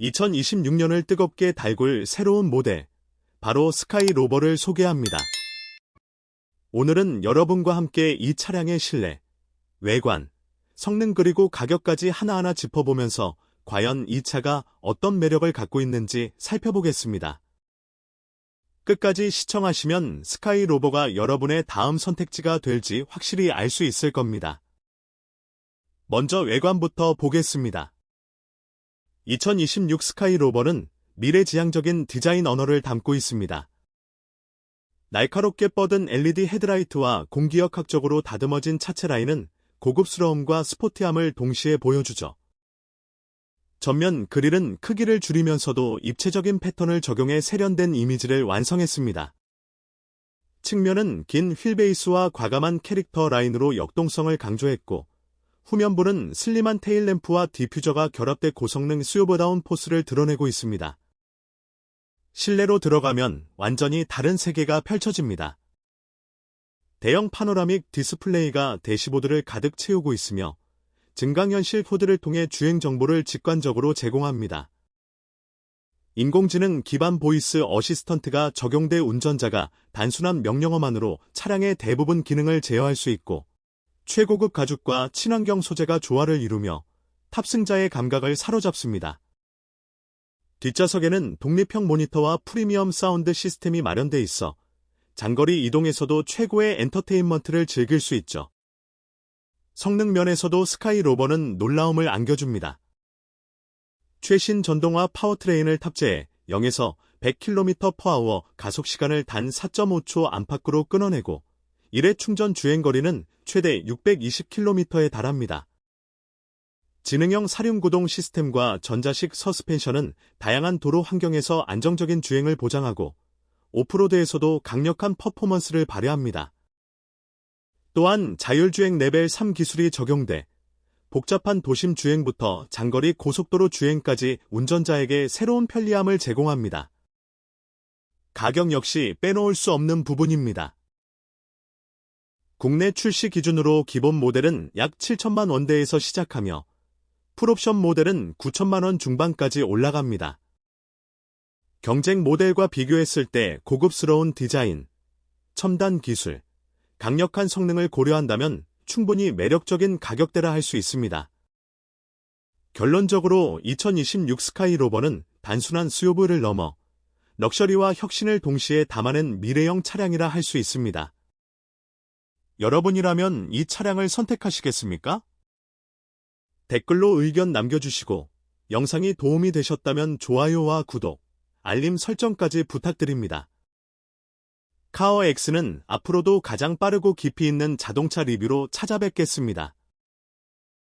2026년을 뜨겁게 달굴 새로운 모델, 바로 스카이 로버를 소개합니다. 오늘은 여러분과 함께 이 차량의 실내, 외관, 성능 그리고 가격까지 하나하나 짚어보면서 과연 이 차가 어떤 매력을 갖고 있는지 살펴보겠습니다. 끝까지 시청하시면 스카이 로버가 여러분의 다음 선택지가 될지 확실히 알 수 있을 겁니다. 먼저 외관부터 보겠습니다. 2026 스카이 로버는 미래지향적인 디자인 언어를 담고 있습니다. 날카롭게 뻗은 LED 헤드라이트와 공기역학적으로 다듬어진 차체 라인은 고급스러움과 스포티함을 동시에 보여주죠. 전면 그릴은 크기를 줄이면서도 입체적인 패턴을 적용해 세련된 이미지를 완성했습니다. 측면은 긴 휠베이스와 과감한 캐릭터 라인으로 역동성을 강조했고, 후면부는 슬림한 테일램프와 디퓨저가 결합돼 고성능 수요보다운 포스를 드러내고 있습니다. 실내로 들어가면 완전히 다른 세계가 펼쳐집니다. 대형 파노라믹 디스플레이가 대시보드를 가득 채우고 있으며 증강현실 코드를 통해 주행 정보를 직관적으로 제공합니다. 인공지능 기반 보이스 어시스턴트가 적용돼 운전자가 단순한 명령어만으로 차량의 대부분 기능을 제어할 수 있고 최고급 가죽과 친환경 소재가 조화를 이루며 탑승자의 감각을 사로잡습니다. 뒷좌석에는 독립형 모니터와 프리미엄 사운드 시스템이 마련돼 있어 장거리 이동에서도 최고의 엔터테인먼트를 즐길 수 있죠. 성능 면에서도 스카이 로버는 놀라움을 안겨줍니다. 최신 전동화 파워트레인을 탑재해 0에서 100km/h 가속 시간을 단 4.5초 안팎으로 끊어내고 1회 충전 주행 거리는 최대 620km에 달합니다. 지능형 사륜구동 시스템과 전자식 서스펜션은 다양한 도로 환경에서 안정적인 주행을 보장하고 오프로드에서도 강력한 퍼포먼스를 발휘합니다. 또한 자율주행 레벨 3 기술이 적용돼 복잡한 도심 주행부터 장거리 고속도로 주행까지 운전자에게 새로운 편리함을 제공합니다. 가격 역시 빼놓을 수 없는 부분입니다. 국내 출시 기준으로 기본 모델은 약 7천만 원대에서 시작하며 풀옵션 모델은 9천만 원 중반까지 올라갑니다. 경쟁 모델과 비교했을 때 고급스러운 디자인, 첨단 기술, 강력한 성능을 고려한다면 충분히 매력적인 가격대라 할 수 있습니다. 결론적으로 2026 스카이 로버는 단순한 수요부를 넘어 럭셔리와 혁신을 동시에 담아낸 미래형 차량이라 할 수 있습니다. 여러분이라면 이 차량을 선택하시겠습니까? 댓글로 의견 남겨주시고 영상이 도움이 되셨다면 좋아요와 구독, 알림 설정까지 부탁드립니다. 카어X는 앞으로도 가장 빠르고 깊이 있는 자동차 리뷰로 찾아뵙겠습니다.